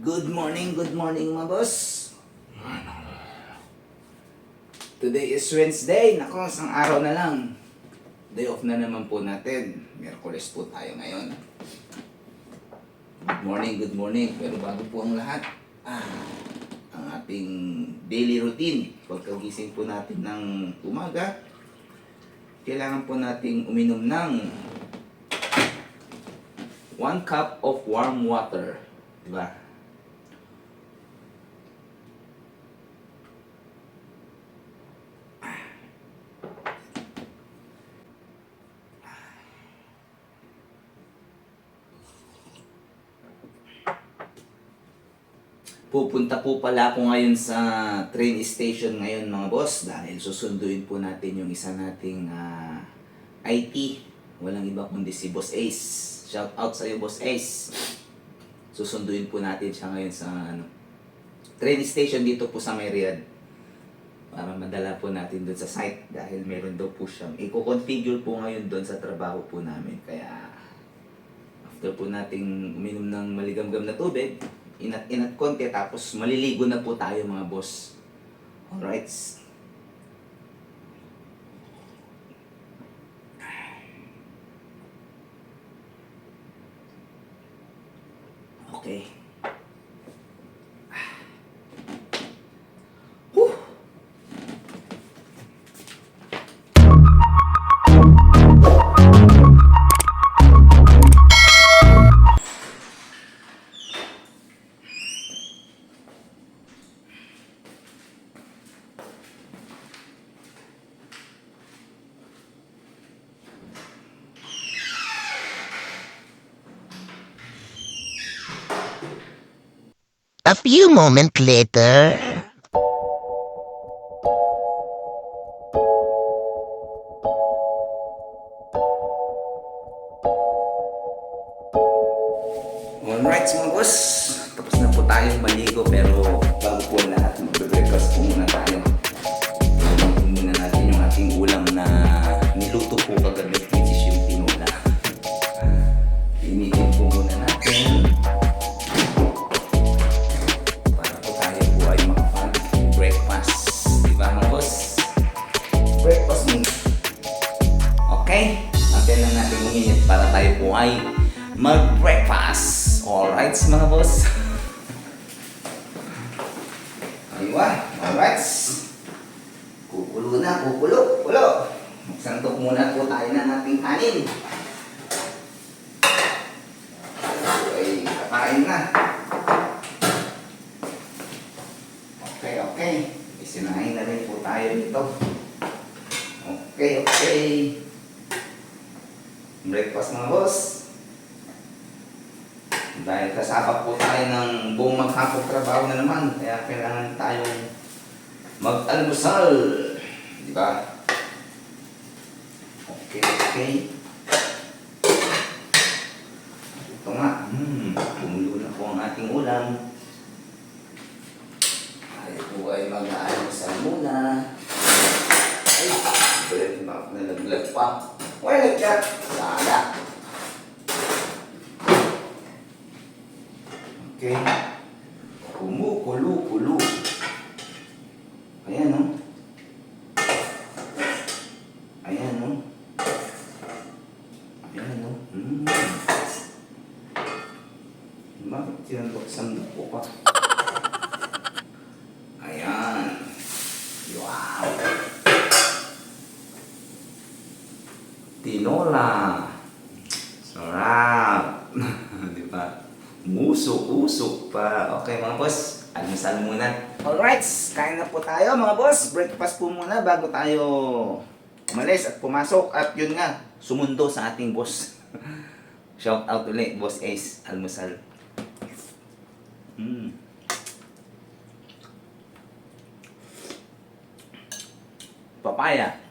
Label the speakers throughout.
Speaker 1: Good morning, good morning mga boss. Today is Wednesday. Nako, isang araw na lang. Day off na naman po natin. Merkules po tayo ngayon. Good morning, good morning. Pero bago po ang lahat, ah, ang ating daily routine. Pagkagising po natin ng umaga, kailangan po nating uminom ng one cup of warm water. Diba? Pupunta po pala ako ngayon sa train station ngayon mga boss dahil susunduin po natin yung isa nating ah, IT. Walang iba kundi si Boss Ace. Shout out sa iyo Boss Ace. Susunduin po natin siya ngayon sa ano, train station dito po sa Riyadh para madala po natin doon sa site dahil meron daw po siyang i-configure po ngayon doon sa trabaho po namin. Kaya after po nating uminom ng maligamgam na tubig, inat-inat konti tapos maliligo na po tayo mga boss. Alright. Okay.
Speaker 2: A few moments later.
Speaker 1: Alright mga boss, tapos na po tayo maligo pero bago po lahat magbe-breakfast po muna tayo. Lutuin muna natin yung ating ulam na niluto po Aywa, alright. Kukulo na, kukulo, kulo. Magsantok muna po tayo ng ating kanin. Okay, kakain na. Okay, okay. Isinahin na rin po tayo dito. Okay, okay. Breakfast mga boss. Dahil kasama po tayo ng buong maghapong trabaho na naman, kaya kailangan tayong mag-almusal. Di ba? Okay, okay. Ito nga, hmm, tumulo na po ang ating ulam. Tayo po ay mag-aalmusal muna. Ay, balik na ako nalaglag pa. Wala ka. Sana. Okay. Kumukulo-kulo. Ayan, no? Ayan, no? Ayan, no? Hmm. Bakit sinabaksan na po pa? Ayan. Wow. Tinola. Sarap. Di ba? Musok-usok pa. Okay mga boss, almusal muna. Alright, kain na po tayo mga boss. Breakfast po muna bago tayo umalis at pumasok. At yun nga, sumundo sa ating boss. Shout out ulit, Boss Ace, almusal. Mm. Papaya.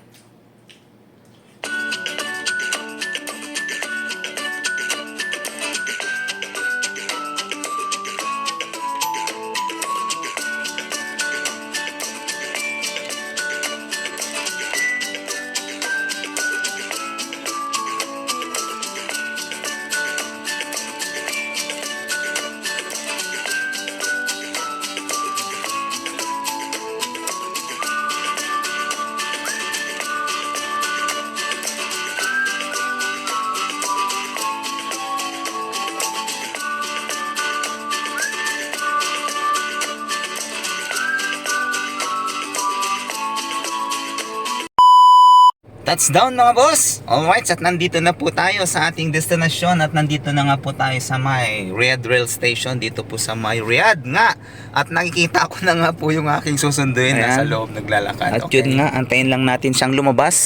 Speaker 1: Touchdown mga boss! Alright, at nandito na po tayo sa ating destinasyon at nandito na nga po tayo sa may Riyadh Rail Station dito po sa may Riyadh nga. At nakikita ko na nga po yung aking susunduin
Speaker 3: Ayan.
Speaker 1: nasa loob naglalakad.
Speaker 3: At yun nga, antayin lang natin siyang lumabas.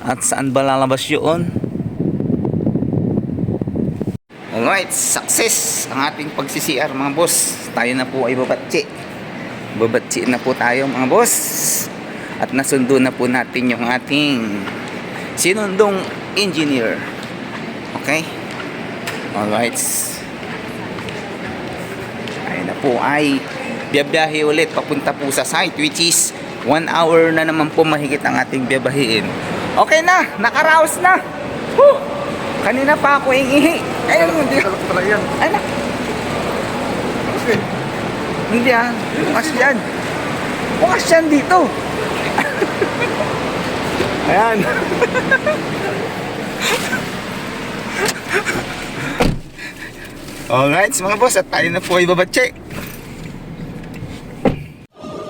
Speaker 3: At saan ba lalabas yun?
Speaker 1: Alright, success ang ating pag-CCR mga boss. Tayo na po ay babatsi. Babatsi na po tayo mga boss. At nasundo na po natin yung ating sinundong engineer. Okay? Alright. Tayo na po ay biyabiyahe ulit papunta po sa site which is 1 hour na naman po mahigit ang ating biyabahiin. Okay na, nakaraos na. Woo! Kanina pa ako ingihi. Ayun, hindi. Anak. Hindi ah. Bukas yan. Bukas yan dito. Ayan. Alright, mga boss, at tayo na po ay babatse.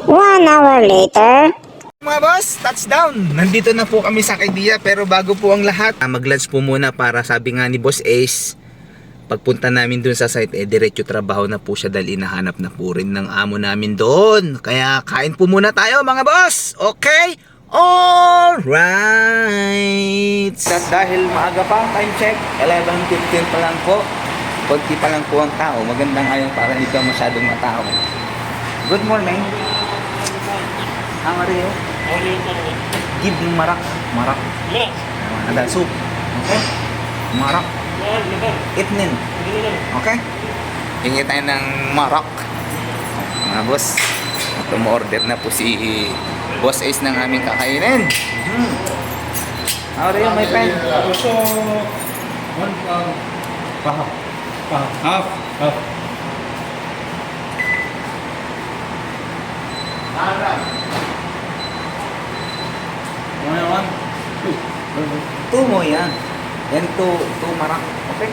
Speaker 4: One hour later.
Speaker 1: Mga boss, touchdown! Nandito na po kami sa Kaidiya pero bago po ang lahat, ah, mag-lunch po muna para sabi nga ni Boss Ace, pagpunta namin dun sa site, eh diretso trabaho na po siya dahil inahanap na po rin ng amo namin doon. Kaya kain po muna tayo mga boss! Okay? Alright! At dahil maaga pa, time check, 11.15 pa lang po. Konti pa lang po ang tao. Magandang ayaw para hindi ka masyadong matao. Good morning. How are you? Give marak. Marak. Ada soup. Okay? Marak. Itnin. Okay? Hingi tayo ng marak. Mga boss. At umorder na po si Boss Ace ng aming kakainin. Hmm. How are you, my friend?
Speaker 5: Also, one pound. Half. Half. Half. One, one, two.
Speaker 1: Two mo yan. Yan two, two marak. Okay?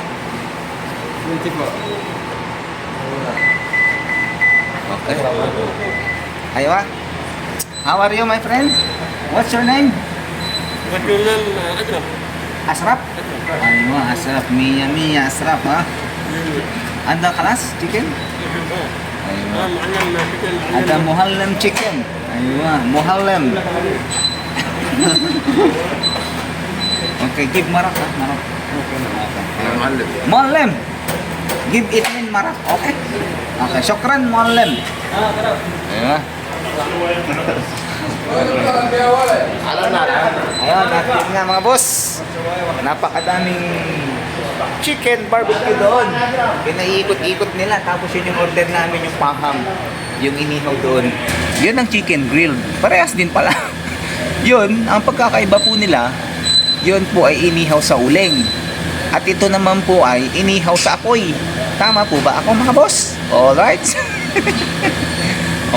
Speaker 5: Twenty po.
Speaker 1: Okay. Ayo ah. How are you, my friend? What's your name?
Speaker 5: Magkulang ano?
Speaker 1: Asraf? Ayo, Asraf. Mia, Mia, Asraf, ha? Ada kelas chicken? Ayo. Ada muhallam chicken. Ayo, muhallam. okay, give marak, ha? Marak. Muhallam. Give it in marak, okay? Okay, syukran muhallam. Ayo. Ayun, natin nga mga boss. Napakadaming chicken barbecue doon. Pinaiikot-ikot nila. Tapos yun yung order namin yung paham. Yung inihaw doon. Yun ang chicken grilled. Parehas din pala. yun, ang pagkakaiba po nila, yun po ay inihaw sa uling. At ito naman po ay inihaw sa apoy. Tama po ba ako mga boss? Alright.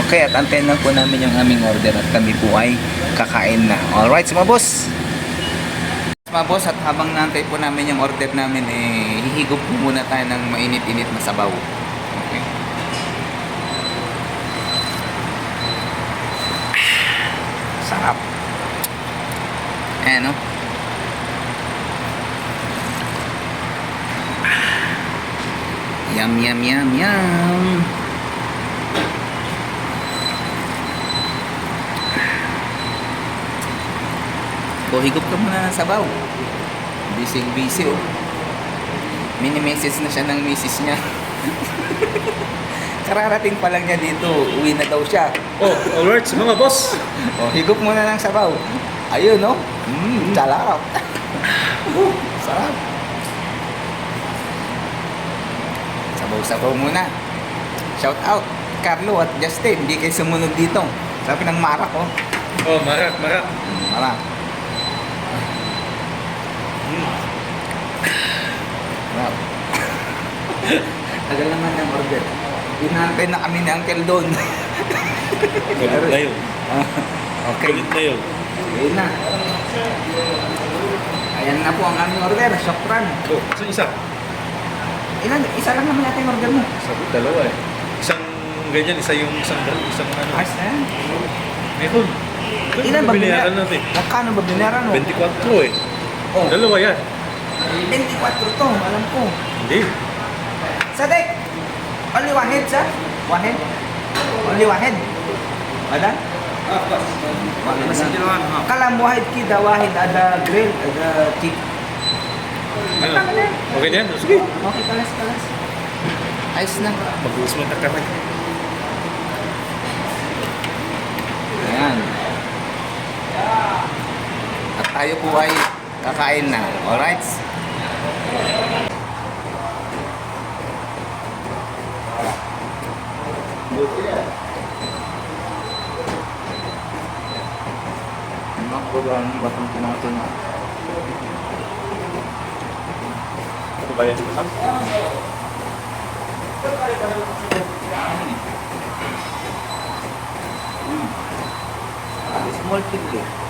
Speaker 1: Okay, at antayin lang po namin yung aming order at kami po ay kakain na. Alright, mga boss. Mga boss, at habang nantay po namin yung order namin, eh, hihigop po muna tayo ng mainit-init na sabaw. Okay. Sarap. Ayan, no? Yum, yum, yum, yum. O, higop ka muna ng sabaw. Busy busy oh. Mini-message na siya ng misis niya. Kararating pa lang niya dito, uwi na daw siya.
Speaker 5: Oh, alright, mga boss.
Speaker 1: O, higop muna ng sabaw. Ayun, no? Mmm, sarap. Uh, sarap. Sabaw-sabaw muna. Shout out, Carlo at Justin. Hindi kayo sumunod dito. Sabi ng Marak, oh.
Speaker 5: Oh, marak, marak.
Speaker 1: Marak. Sarap. Tagal naman ng order. Inantay na kami ni Uncle doon.
Speaker 5: Kulit na yun.
Speaker 1: okay.
Speaker 5: Kulit na yun.
Speaker 1: Ayun na. Ayan na po ang aming order. Shokran.
Speaker 5: Oh, isa isa.
Speaker 1: Ilan? Isa lang naman natin order mo.
Speaker 5: Sabi dalawa eh. Isang ganyan, isa yung isang isang ano.
Speaker 1: Na yan.
Speaker 5: Meron.
Speaker 3: Ilan ba
Speaker 5: Binayaran
Speaker 3: binayaran?
Speaker 5: natin.
Speaker 3: Magkano ba binayaran mo?
Speaker 5: 24 eh.
Speaker 3: Oh,
Speaker 5: Dalawa yan.
Speaker 3: 24 to, alam ko.
Speaker 5: Hindi.
Speaker 3: Sadek! Only one head, sir? One head? Only one head? Ada? Kalam wahid kida, wahid ada grill, ada.
Speaker 5: Ano? Okay yan? Sige.
Speaker 3: Okay, kalas, kalas. Ayos na.
Speaker 5: Mag-uus mo na kamay.
Speaker 1: Ayan. At tayo po ay kakain na. Alright?
Speaker 3: Ako ba ang batang tinatin na?
Speaker 5: Ano ba yan?
Speaker 3: Small chick eh.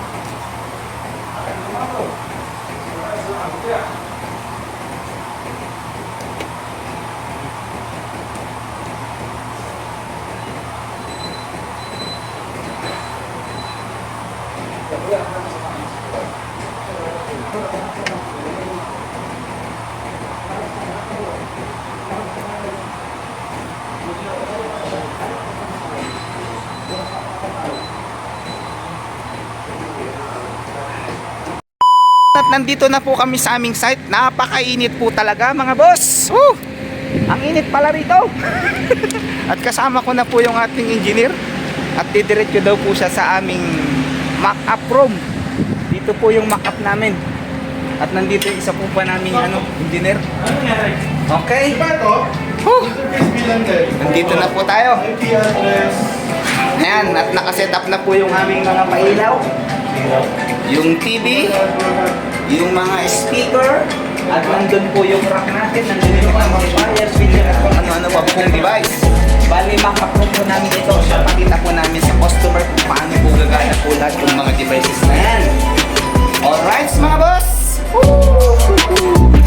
Speaker 1: Nandito na po kami sa aming site. Napakainit po talaga mga boss. Woo! Ang init pala rito. At kasama ko na po yung ating engineer. At didiretso daw po siya sa aming mock-up room. Dito po yung mock-up namin. At nandito yung isa po pa namin ano, engineer. Okay. Woo! Nandito na po tayo. Ayan, at nakaset up na po yung aming mga pailaw. Yung TV, yung mga speaker, at nandun po yung rack natin, nandun yung mga amplifiers, video at kung ano-ano pa po ano, ano, pong device. Bali, makaprove po namin ito. So, pakita po namin sa customer kung paano po gagana po lahat yung mga devices na yan. Alright, mga boss! Woo!